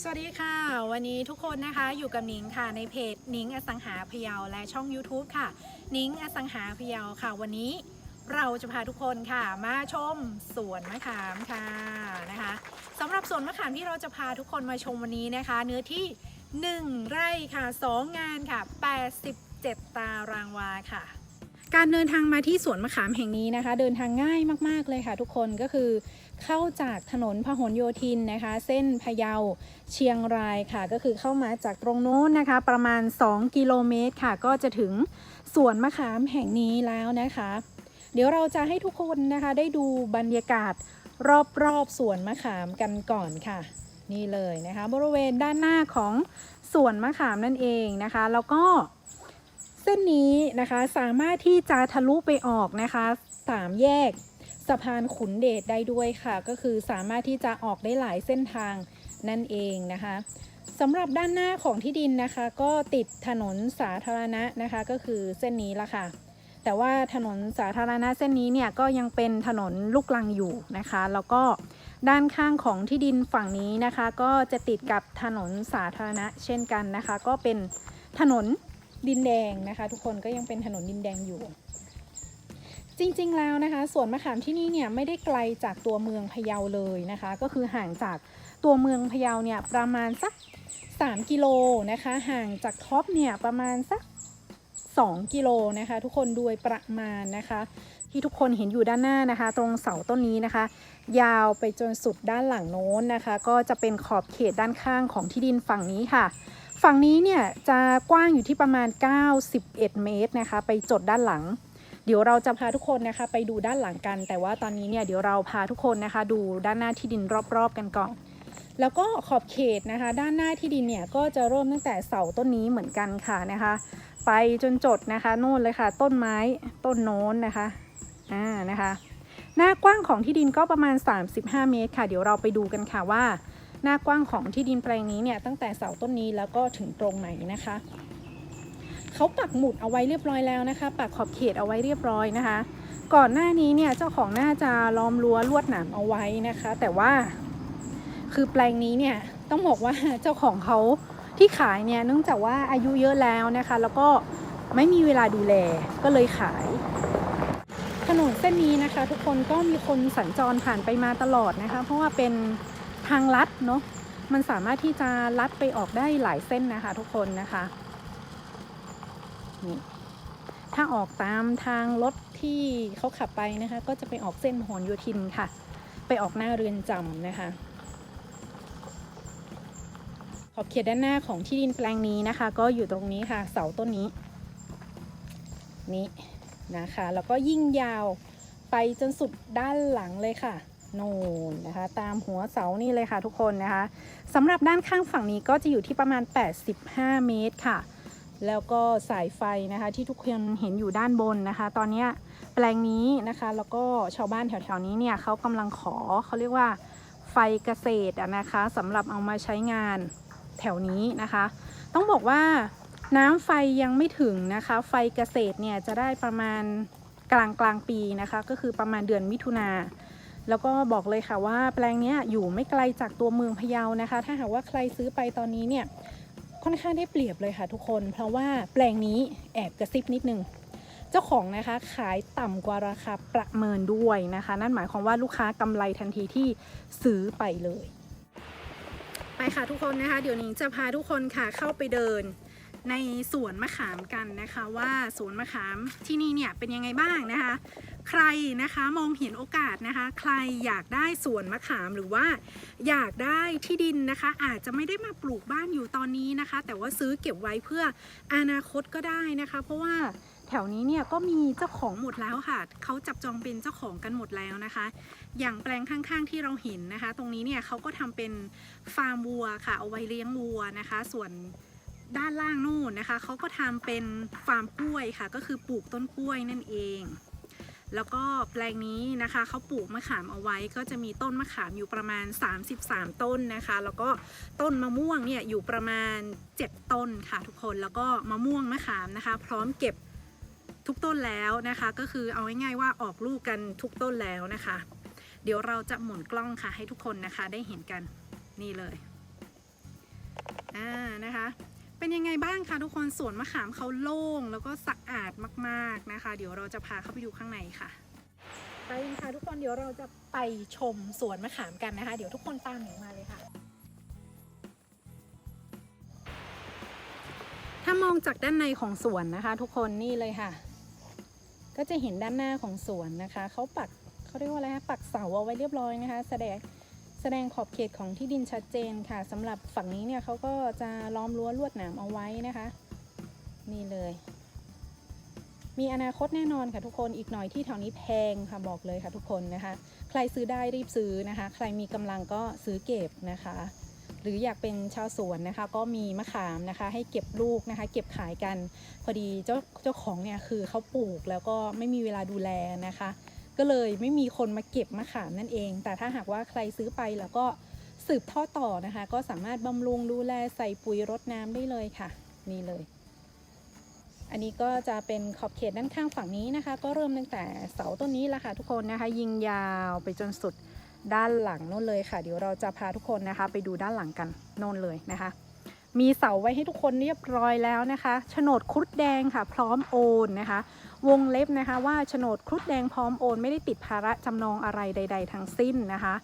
สวัสดีค่ะ วันนี้ทุกคนนะคะอยู่กับนิงค่ะในเพจนิงอสังหาพยาและช่อง YouTube ค่ะ นิงอสังหาพยาค่ะ วันนี้เราจะพาทุกคนค่ะ มาชมสวนมะขามค่ะนะคะสำหรับสวนมะขามที่เราจะพาทุกคนมาชมวันนี้นะคะ เนื้อที่ 1 ไร่ค่ะ 2 งานค่ะ 87 ตารางวาค่ะการเดินทางมาที่สวนมะขามแห่งนี้นะคะ เดินทางง่ายมาก ๆ เลยค่ะ ทุกคนก็คือ เข้าจากถนนพหลโยธินนะคะ เส้นพะเยาเชียงรายค่ะ ก็คือเข้ามาจากตรงโน้นนะคะ ประมาณ 2 กิโลเมตรค่ะ ก็จะถึงสวนมะขามแห่งนี้แล้วนะคะ เดี๋ยวเราจะให้ทุกคนนะคะได้ดูบรรยากาศรอบๆสวนมะขามกันก่อนค่ะ นี่เลยนะคะ บริเวณด้านหน้าของสวนมะขามนั่นเองนะคะ แล้วก็เส้นนี้นะคะสามารถที่จะทะลุไปออกนะคะสามแยก สะพานขุนเดชได้ด้วยค่ะ ก็คือสามารถที่จะออกได้หลายเส้นทางนั่นเองนะคะสำหรับด้านหน้าของที่ดินนะคะ ก็ติดถนนสาธารณะนะคะ ก็คือเส้นนี้ละค่ะ แต่ว่าถนนสาธารณะเส้นนี้เนี่ยก็ยังเป็นถนนลูกลังอยู่นะคะ แล้วก็ด้านข้างของที่ดินฝั่งนี้นะคะ ก็จะติดกับถนนสาธารณะเช่นกันนะคะ ก็เป็นถนนดินแดงนะคะ ทุกคนก็ยังเป็นถนนดินแดงอยู่ จริงๆแล้วนะคะสวนมะขามที่นี่เนี่ยไม่ได้ไกลจากตัวเมืองพะเยาเลยนะคะ ก็คือห่างจากตัวเมืองพะเยาเนี่ยประมาณสัก 3 กิโลนะคะ ห่างจากท็อปเนี่ยประมาณสัก 2 กิโลนะคะ ทุกคนโดยประมาณนะคะ ที่ทุกคนเห็นอยู่ด้านหน้านะคะ ตรงเสาต้นนี้นะคะ ยาวไปจนสุดด้านหลังโน้นนะคะ ก็จะเป็นขอบเขตด้านข้างของที่ดินฝั่งนี้ค่ะฝั่งนี้เนี่ยจะกว้างอยู่ที่ประมาณ 91 เมตรนะคะ ไปจดด้านหลัง เดี๋ยวเราจะพาทุกคนนะคะไปดูด้านหลังกัน แต่ว่าตอนนี้เนี่ยเดี๋ยวเราพาทุกคนนะคะ ดูด้านหน้าที่ดินรอบๆกันก่อน แล้วก็ขอบเขตนะคะ ด้านหน้าที่ดินเนี่ยก็จะเริ่มตั้งแต่เสาต้นนี้เหมือนกันค่ะนะคะ ไปจนจดนะคะโน่นเลยค่ะ ต้นไม้ต้นโน้นนะคะอ่านะคะ หน้ากว้างของที่ดินก็ประมาณ 35 เมตรค่ะ เดี๋ยวเราไปดูกันค่ะว่า หน้ากว้างของที่ดินแปลงนี้เนี่ยตั้งแต่เสาต้นนี้แล้วก็ถึงตรงไหนนะคะ เขาปักหมุดเอาไว้เรียบร้อยแล้วนะคะ ปักขอบเขตเอาไว้เรียบร้อยนะคะ ก่อนหน้านี้เนี่ยเจ้าของน่าจะล้อมรั้วลวดหนามเอาไว้นะคะ แต่ว่าคือแปลงนี้เนี่ยต้องบอกว่าเจ้าของเขาที่ขายเนี่ยเนื่องจากว่าอายุเยอะแล้วนะคะ แล้วก็ไม่มีเวลาดูแลก็เลยขาย ถนนเส้นนี้นะคะ ทุกคนก็มีคนสัญจรผ่านไปมาตลอดนะคะ เพราะว่าเป็นทางลัดเนาะมันสามารถที่จะลัดไปออกได้หลายเส้นนะคะ ทุกคนนะคะ นี่ถ้าออกตามทางรถที่เขาขับไปนะคะ ก็จะไปออกเส้นพหลโยธินค่ะ ไปออกหน้าเรือนจำนะคะ ขอบเขตด้านหน้าของที่ดินแปลงนี้นะคะ ก็อยู่ตรงนี้ค่ะ เสาต้นนี้ นี่นะคะ แล้วก็ยิ่งยาวไปจนสุดด้านหลังเลยค่ะโน่นนะคะ ตามหัวเสานี่เลยค่ะทุกคนนะคะสำหรับด้านข้างฝั่งนี้ก็จะอยู่ที่ประมาณ 85 เมตรค่ะ แล้วก็สายไฟนะคะที่ทุกคนเห็นอยู่ด้านบนนะคะ ตอนนี้แปลงนี้นะคะ แล้วก็ชาวบ้านแถวๆนี้เนี่ยเขากำลังขอเขาเรียกว่าไฟเกษตรนะคะสำหรับเอามาใช้งานแถวนี้นะคะ ต้องบอกว่าน้ำไฟยังไม่ถึงนะคะ ไฟเกษตรเนี่ยจะได้ประมาณกลางกลางปีนะคะ ก็คือประมาณเดือนมิถุนาแล้วก็บอกเลยค่ะว่าแปลงนี้อยู่ไม่ไกลจากตัวเมืองพะเยานะคะ ถ้าหากว่าใครซื้อไปตอนนี้เนี่ย ค่อนข้างได้เปรียบเลยค่ะทุกคน เพราะว่าแปลงนี้แอบกระซิบนิดนึง เจ้าของนะคะขายต่ำกว่าราคาประเมินด้วยนะคะ นั่นหมายความว่าลูกค้ากำไรทันทีที่ซื้อไปเลย ไปค่ะทุกคนนะคะ เดี๋ยวนี้จะพาทุกคนค่ะเข้าไปเดินในสวนมะขามกันนะคะ ว่าสวนมะขามที่นี่เนี่ยเป็นยังไงบ้างนะคะ ใครนะคะมองเห็นโอกาสนะคะ ใครอยากได้สวนมะขามหรือว่า อยากได้ที่ดินนะคะ อาจจะไม่ได้มาปลูกบ้านอยู่ตอนนี้นะคะ แต่ว่าซื้อเก็บไว้เพื่ออนาคตก็ได้นะคะ เพราะว่าแถวนี้เนี่ยก็มีเจ้าของหมดแล้วค่ะ เขาจับจองเป็นเจ้าของกันหมดแล้วนะคะ อย่างแปลงข้างๆที่เราเห็นนะคะ ตรงนี้เนี่ยเขาก็ทำเป็นฟาร์มวัวค่ะ เอาไว้เลี้ยงวัวนะคะ ส่วนด้านล่างนู่นนะคะ เขาก็ทำเป็นฟาร์มกล้วยค่ะ ก็คือปลูกต้นกล้วยนั่นเอง แล้วก็แปลงนี้นะคะเขาปลูกมะขามเอาไว้ก็จะมีต้นมะขามอยู่ประมาณ 33 ต้นนะคะ แล้วก็ต้นมะม่วงเนี่ยอยู่ประมาณ 7 ต้นค่ะทุกคนแล้วก็มะม่วงมะขามนะคะ พร้อมเก็บทุกต้นแล้วนะคะ ก็คือเอาง่ายๆว่าออกลูกกันทุกต้นแล้วนะคะ เดี๋ยวเราจะหมุนกล้องค่ะให้ทุกคนนะคะได้เห็นกันนี่เลยอ่านะคะ เป็นยังไงบ้างคะทุกคนสวนมะขามเขาโล่งแล้วก็สะอาดมากๆนะคะ เดี๋ยวเราจะพาเข้าไปดูข้างในค่ะไปค่ะทุกคนเดี๋ยวเราจะไปชมสวนมะขามกันนะคะ เดี๋ยวทุกคนตามหนูมาเลยค่ะ ถ้ามองจากด้านในของสวนนะคะ ทุกคนนี่เลยค่ะ ก็จะเห็นด้านหน้าของสวนนะคะเขาปักเขาเรียกว่าอะไรคะปักเสาเอาไว้เรียบร้อยนะคะ แสดง แสดงขอบเขตของที่ดินชัดเจนค่ะสำหรับฝั่งนี้เนี่ยเขาก็จะล้อมรั้วลวดหนามเอาไว้นะคะ นี่เลย มีอนาคตแน่นอนค่ะทุกคนอีกหน่อยที่แถวนี้แพงค่ะบอกเลยค่ะทุกคนนะคะ ใครซื้อได้รีบซื้อนะคะ ใครมีกำลังก็ซื้อเก็บนะคะ หรืออยากเป็นชาวสวนนะคะ ก็มีมะขามนะคะ ให้เก็บลูกนะคะ เก็บขายกันพอดีเจ้าเจ้าของเนี่ยคือเขาปลูกแล้วก็ไม่มีเวลาดูแลนะคะ ก็เลยไม่มีคนมาเก็บมะขามนั่นเอง แต่ถ้าหากว่าใครซื้อไปแล้วก็สืบทอดต่อนะคะ ก็สามารถบำรุงดูแลใส่ปุ๋ยรดน้ำได้เลยค่ะ นี่เลย อันนี้ก็จะเป็นขอบเขตด้านข้างฝั่งนี้นะคะ ก็เริ่มตั้งแต่เสาต้นนี้ละค่ะทุกคนนะคะ ยิงยาวไปจนสุดด้านหลังโน่นเลยค่ะ เดี๋ยวเราจะพาทุกคนนะคะ ไปดูด้านหลังกันโน่นเลยนะคะ มีเสาไว้ให้ทุกคนเรียบร้อยแล้วนะคะโฉนดครุฑแดงค่ะพร้อมโอนนะคะ วงเล็บนะคะว่าโฉนดครุฑแดงพร้อมโอน ไม่ได้ติดภาระจำนองอะไรใด ๆ ทั้งสิ้นนะคะ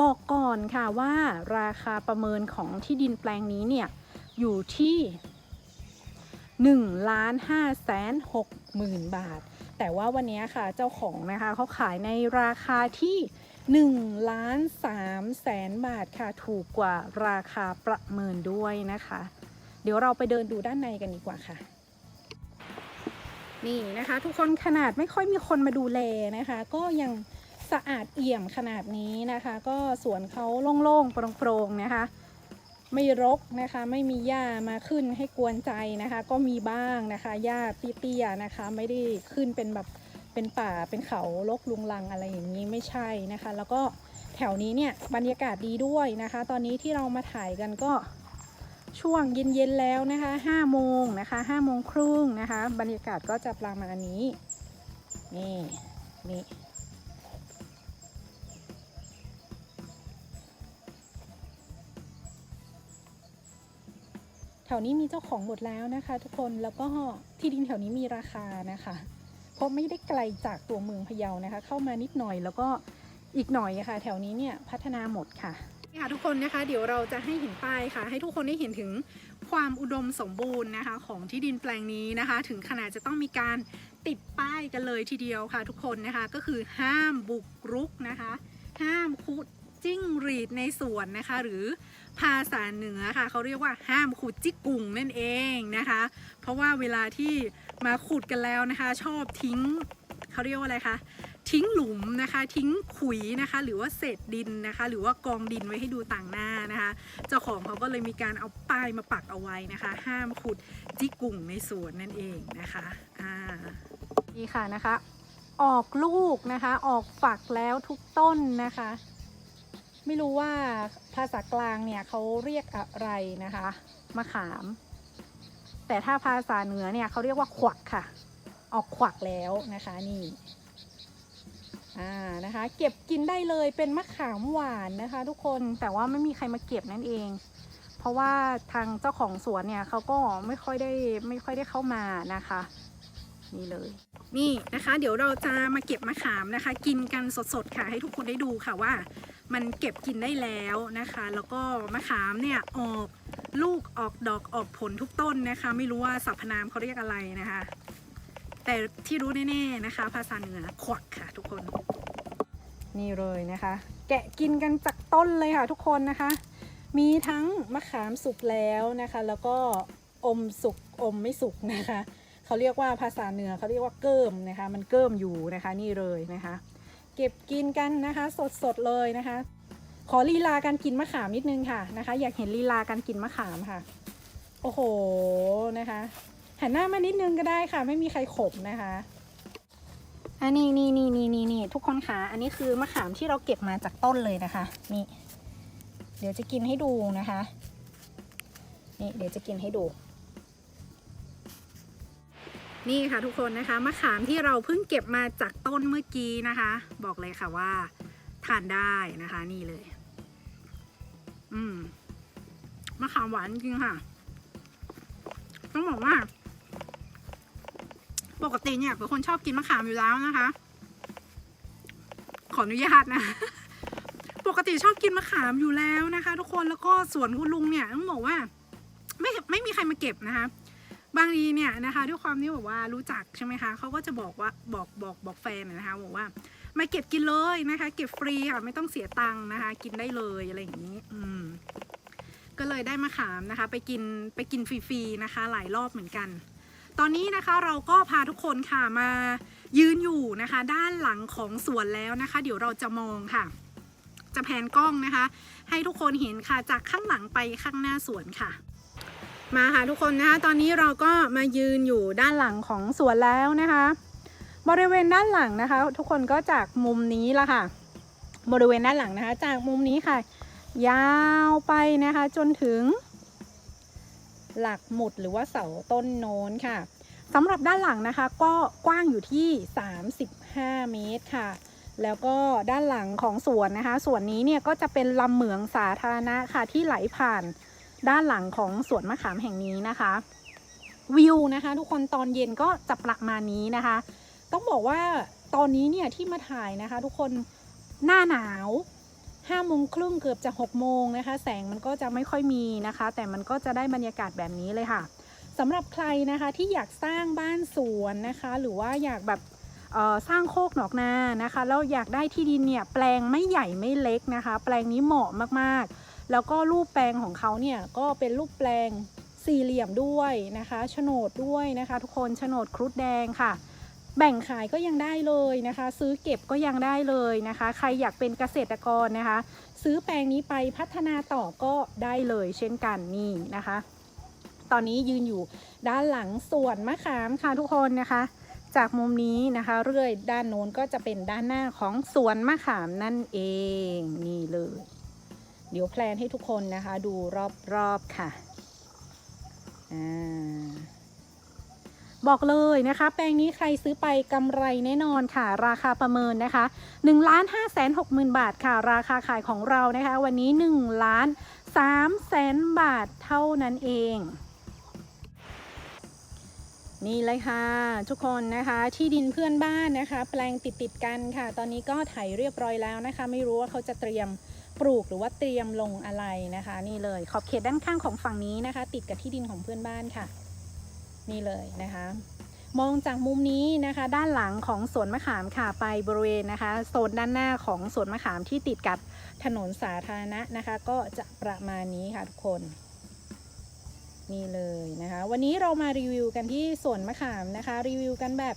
บอกก่อนค่ะว่าราคาประเมินของที่ดินแปลงนี้เนี่ยอยู่ที่1ล้าน5แสน6หมื่นบาท แต่ว่าวันนี้ค่ะเจ้าของนะคะเขาขายในราคาที่ 1ล้าน3แสนบาทค่ะถูกกว่าราคาประเมินด้วยนะคะ เดี๋ยวเราไปเดินดูด้านในกันดีกว่าค่ะ นี่นะคะ ทุกคนขนาดไม่ค่อยมีคนมาดูแลนะคะ ก็ยังสะอาดเอี่ยมขนาดนี้นะคะ ก็สวนเขาโล่งๆโปร่งๆนะคะ ไม่รกนะคะ ไม่มีหญ้ามาขึ้นให้กวนใจนะคะ ก็มีบ้างนะคะหญ้าเตี้ยๆนะคะ ไม่ได้ขึ้นเป็นแบบ เป็นป่าเป็นเขาลกลุงลังอะไรอย่างนี้ไม่ใช่นะคะ แล้วก็แถวนี้เนี่ยบรรยากาศดีด้วยนะคะ ตอนนี้ที่เรามาถ่ายกันก็ช่วงเย็นๆแล้วนะคะ5โมงนะคะ5โมงครึ่งนะคะ บรรยากาศก็จะประมาณนี้ นี่นี่แถวนี้มีเจ้าของหมดแล้วนะคะ ทุกคนแล้วก็ที่ดินแถวนี้มีราคานะคะ เพราะไม่ได้ไกลจากตัวเมืองพะเยานะคะ เข้ามานิดหน่อยแล้วก็อีกหน่อยค่ะ แถวนี้เนี่ยพัฒนาหมดค่ะนี่ค่ะทุกคนนะคะเดี๋ยวเราจะให้เห็นป้ายค่ะ ให้ทุกคนได้เห็นถึงความอุดมสมบูรณ์นะคะ ของที่ดินแปลงนี้นะคะ ถึงขนาดจะต้องมีการติดป้ายกันเลยทีเดียวค่ะ ทุกคนนะคะก็คือห้ามบุกรุกนะคะ ห้ามขุดจิ้งหรีดในสวนนะคะ หรือ ภาษาเหนือค่ะเขาเรียกว่าห้ามขุดจิกกุ่งนั่นเองนะคะ เพราะว่าเวลาที่มาขุดกันแล้วนะคะ ชอบทิ้งเขาเรียกว่าอะไรคะทิ้งหลุมนะคะ ทิ้งขุยนะคะ หรือว่าเศษดินนะคะ หรือว่ากองดินไว้ให้ดูต่างหน้านะคะ เจ้าของเขาก็เลยมีการเอาป้ายมาปักเอาไว้นะคะ ห้ามขุดจิกกุ่งในสวนนั่นเองนะคะอ่านี่ค่ะนะคะ ออกลูกนะคะ ออกฝักแล้วทุกต้นนะคะ ไม่รู้ว่าภาษากลางเนี่ยเขาเรียกอะไรนะคะมะขาม แต่ถ้าภาษาเหนือเนี่ยเขาเรียกว่าขวักค่ะ ออกขวักแล้วนะคะนี่อ่านะคะ เก็บกินได้เลยเป็นมะขามหวานนะคะ ทุกคนแต่ว่าไม่มีใครมาเก็บนั่นเอง เพราะว่าทางเจ้าของสวนเนี่ยเขาก็ไม่ค่อยได้ไม่ค่อยได้เข้ามานะคะนี่เลยนี่นะคะ เดี๋ยวเราจะมาเก็บมะขามนะคะ กินกันสดๆค่ะ ให้ทุกคนได้ดูค่ะว่า มันเก็บกินได้แล้วนะคะ แล้วก็มะขามเนี่ยออกลูกออกดอกออกผลทุกต้นนะคะ ไม่รู้ว่าสรรพนามเขาเรียกอะไรนะคะ แต่ที่รู้แน่ๆนะคะ ภาษาเหนือขวักค่ะทุกคน นี่เลยนะคะ แกะกินกันจากต้นเลยค่ะทุกคนนะคะ มีทั้งมะขามสุกแล้วนะคะ แล้วก็อมสุกอมไม่สุกนะคะเขาเรียกว่าภาษาเหนือเขาเรียกว่าเกิมนะคะ มันเกิมอยู่นะคะ นี่เลยนะคะ เก็บกินกันนะคะ สดๆเลยนะคะ ขอลีลาการกินมะขามนิดนึงค่ะนะคะ อยากเห็นลีลาการกินมะขามค่ะ โอ้โหนะคะหันหน้ามานิดนึงก็ได้ค่ะ ไม่มีใครขบนะคะอันนี้นี่นี่นี่นี่นี่ทุกคนค่ะ อันนี้คือมะขามที่เราเก็บมาจากต้นเลยนะคะ นี่ เดี๋ยวจะกินให้ดูนะคะ นี่เดี๋ยวจะกินให้ดู นี่ค่ะทุกคนนะคะมะขามที่เราเพิ่งเก็บมาจากต้นเมื่อกี้นะคะ บอกเลยค่ะว่าทานได้นะคะ นี่เลย อืมมะขามหวานจริงค่ะ ต้องบอกว่า ปกติเนี่ยเป็นคนชอบกินมะขามอยู่แล้วนะคะ ขออนุญาตนะ ปกติชอบกินมะขามอยู่แล้วนะคะ ทุกคนแล้วก็สวนคุณลุงเนี่ยต้องบอกว่า ไม่ไม่มีใครมาเก็บนะคะ บางทีเนี่ยนะคะด้วยความที่แบบว่ารู้จักใช่ไหมคะเขาก็จะบอกว่าบอกบอกบอกแฟนนะคะบอกว่ามาเก็บกินเลยนะคะ เก็บฟรีค่ะไม่ต้องเสียตังค์นะคะ กินได้เลยอะไรอย่างนี้ อืม ก็เลยได้มะขามนะคะ ไปกินไปกินฟรีๆนะคะ หลายรอบเหมือนกัน ตอนนี้นะคะเราก็พาทุกคนค่ะมายืนอยู่นะคะ ด้านหลังของสวนแล้วนะคะ เดี๋ยวเราจะมองค่ะ จะแผนกล้องนะคะ ให้ทุกคนเห็นค่ะจากข้างหลังไปข้างหน้าสวนค่ะ มาค่ะทุกคนนะคะตอนนี้เราก็มายืนอยู่ด้านหลังของสวนแล้วนะคะ บริเวณด้านหลังนะคะ ทุกคนก็จากมุมนี้ละค่ะ บริเวณด้านหลังนะคะ จากมุมนี้ค่ะ ยาวไปนะคะ จนถึง หลักหมุดหรือว่าเสาต้นโน้นค่ะสำหรับด้านหลังนะคะ ก็กว้างอยู่ที่ 35 เมตรค่ะ แล้วก็ด้านหลังของสวนนะคะ ส่วนนี้เนี่ยก็จะเป็นลำเหมืองสาธารณะค่ะที่ไหลผ่าน ด้านหลังของสวนมะขามแห่งนี้นะคะ วิวนะคะ ทุกคนตอนเย็นก็จะประมาณนี้นะคะ ต้องบอกว่าตอนนี้เนี่ยที่มาถ่ายนะคะ ทุกคนหน้าหนาวห้าโมงครึ่งเกือบจะหกโมงนะคะ แสงมันก็จะไม่ค่อยมีนะคะ แต่มันก็จะได้บรรยากาศแบบนี้เลยค่ะสำหรับใครนะคะที่อยากสร้างบ้านสวนนะคะ หรือว่าอยากแบบเอ่อสร้างโคกหนอกนานะคะแล้วอยากได้ที่ดินเนี่ยแปลงไม่ใหญ่ไม่เล็กนะคะ แปลงนี้เหมาะมากๆ แล้วก็รูปแปลงของเขาเนี่ยก็เป็นรูปแปลงสี่เหลี่ยมด้วยนะคะโฉนดด้วยนะคะทุกคนโฉนดครุฑแดงค่ะ แบ่งขายก็ยังได้เลยนะคะ ซื้อเก็บก็ยังได้เลยนะคะ ใครอยากเป็นเกษตรกรนะคะ ซื้อแปลงนี้ไปพัฒนาต่อก็ได้เลยเช่นกันนี่นะคะ ตอนนี้ยืนอยู่ด้านหลังสวนมะขามค่ะทุกคนนะคะ จากมุมนี้นะคะเรื่อยด้านโน้นก็จะเป็นด้านหน้าของสวนมะขามนั่นเองนี่เลย เดี๋ยวแพลนให้ทุกคนนะคะ ดูรอบๆค่ะอบอกเลยนะคะ แปลงนี้ใครซื้อไปกำไรแน่นอนค่ะ ราคาประเมินนะคะ1นึ่งล้านห้าแสนหกหมื่นบาทค่ะ ราคาขายของเรานะคะ วันนี้1นึ่งล้านสามแสนบาทเท่านั้นเอง นี่เลยค่ะ ทุกคนนะคะที่ดินเพื่อนบ้านนะคะ แปลงติดติดกันค่ะ ตอนนี้ก็ไถเรียบร้อยแล้วนะคะ ไม่รู้ว่าเขาจะเตรียม ปลูกหรือว่าเตรียมลงอะไรนะคะ นี่เลยขอบเขตด้านข้างของฝั่งนี้นะคะ ติดกับที่ดินของเพื่อนบ้านค่ะ นี่เลยนะคะ มองจากมุมนี้นะคะ ด้านหลังของสวนมะขามค่ะไปบริเวณนะคะโซนด้านหน้าของสวนมะขามที่ติดกับถนนสาธารณะนะคะ ก็จะประมาณนี้ค่ะทุกคนนี่เลยนะคะ วันนี้เรามารีวิวกันที่สวนมะขามนะคะ รีวิวกันแบบ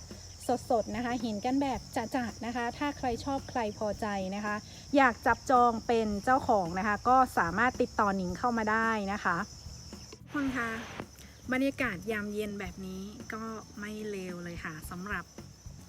สดๆนะคะ เห็นกันแบบจัดๆนะคะ ถ้าใครชอบใครพอใจนะคะ อยากจับจองเป็นเจ้าของนะคะ ก็สามารถติดต่อหนิงเข้ามาได้นะคะคุณคะบรรยากาศยามเย็นแบบนี้ก็ไม่เลวเลยค่ะสำหรับ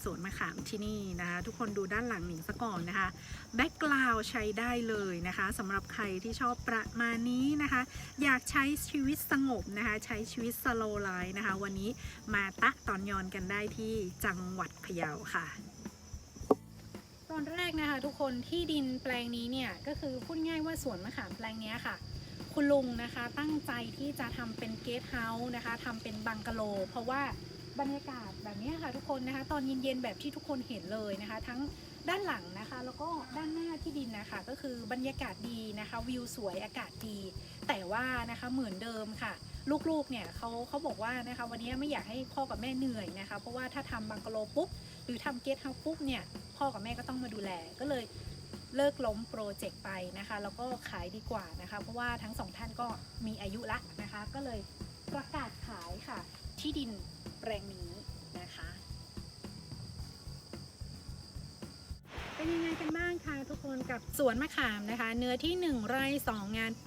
สวนมะขามที่นี่นะคะ ทุกคนดูด้านหลังหนิงซะก่อนนะคะแบ็กกราวใช้ได้เลยนะคะสำหรับใครที่ชอบประมาณนี้นะคะ อยากใช้ชีวิตสงบนะคะ ใช้ชีวิตสโลไลฟ์นะคะ วันนี้มาตะตอนยอนกันได้ที่จังหวัดพะเยาค่ะตอนแรกนะคะทุกคนที่ดินแปลงนี้เนี่ยก็คือพูดง่ายว่าสวนมะขามแปลงนี้ค่ะ คุณลุงนะคะตั้งใจที่จะทำเป็นเกสต์เฮาส์นะคะทำเป็นบังกะโล เพราะว่า บรรยากาศแบบนี้ค่ะทุกคนนะคะ ตอนเย็นๆแบบที่ทุกคนเห็นเลยนะคะ ทั้งด้านหลังนะคะ แล้วก็ด้านหน้าที่ดินนะคะ ก็คือบรรยากาศดีนะคะ วิวสวยอากาศดี แต่ว่านะคะเหมือนเดิมค่ะ ลูกๆเนี่ยเขาเขาบอกว่านะคะ วันนี้ไม่อยากให้พ่อกับแม่เหนื่อยนะคะ เพราะว่าถ้าทำบังกะโลปุ๊บหรือทำเกสต์เฮาส์ปุ๊บเนี่ยพ่อกับแม่ก็ต้องมาดูแลก็เลยเลิกล้มโปรเจกต์ไปนะคะ แล้วก็ขายดีกว่านะคะ เพราะว่าทั้งสองท่านก็มีอายุละนะคะ ก็เลยประกาศขายค่ะ ที่ดินแปลงนี้นะคะเป็นยังไงกันบ้างคะทุกคนกับสวนมะขามนะคะ เนื้อที่ 1 ไร่ 2 งาน 80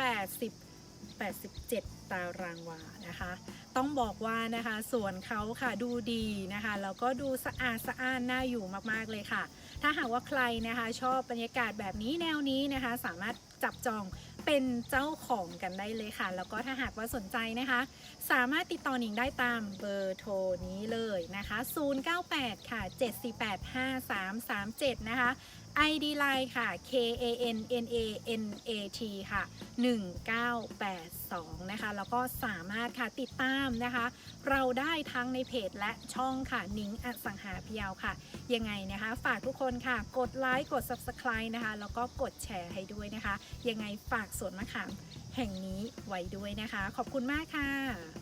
87 ตารางวานะคะ ต้องบอกว่านะคะสวนเขาค่ะดูดีนะคะแล้วก็ดูสะอาดสะอ้านน่าอยู่มากๆเลยค่ะ ถ้าหากว่าใครนะคะ ชอบบรรยากาศแบบนี้แนวนี้นะคะ สามารถจับจองเป็นเจ้าของกันได้เลยค่ะ แล้วก็ถ้าหากว่าสนใจนะคะ สามารถติดต่อหนิงได้ตามเบอร์โทรนี้เลยนะคะ 098 ค่ะ 748 5337 นะคะ ID Line ค่ะ K A N N A N A T ค่ะ 1982 นะคะ แล้วก็สามารถค่ะติดตามนะคะ เราได้ทั้งในเพจและช่องค่ะนิ้งอสังหาพยาวค่ะ ยังไงนะคะ ฝากทุกคนค่ะ กดไลค์ กด Subscribe นะคะ แล้วก็กดแชร์ให้ด้วยนะคะ ยังไงฝากากสวนมะขามแห่งนี้ไว้ด้วยนะคะ ขอบคุณมากค่ะ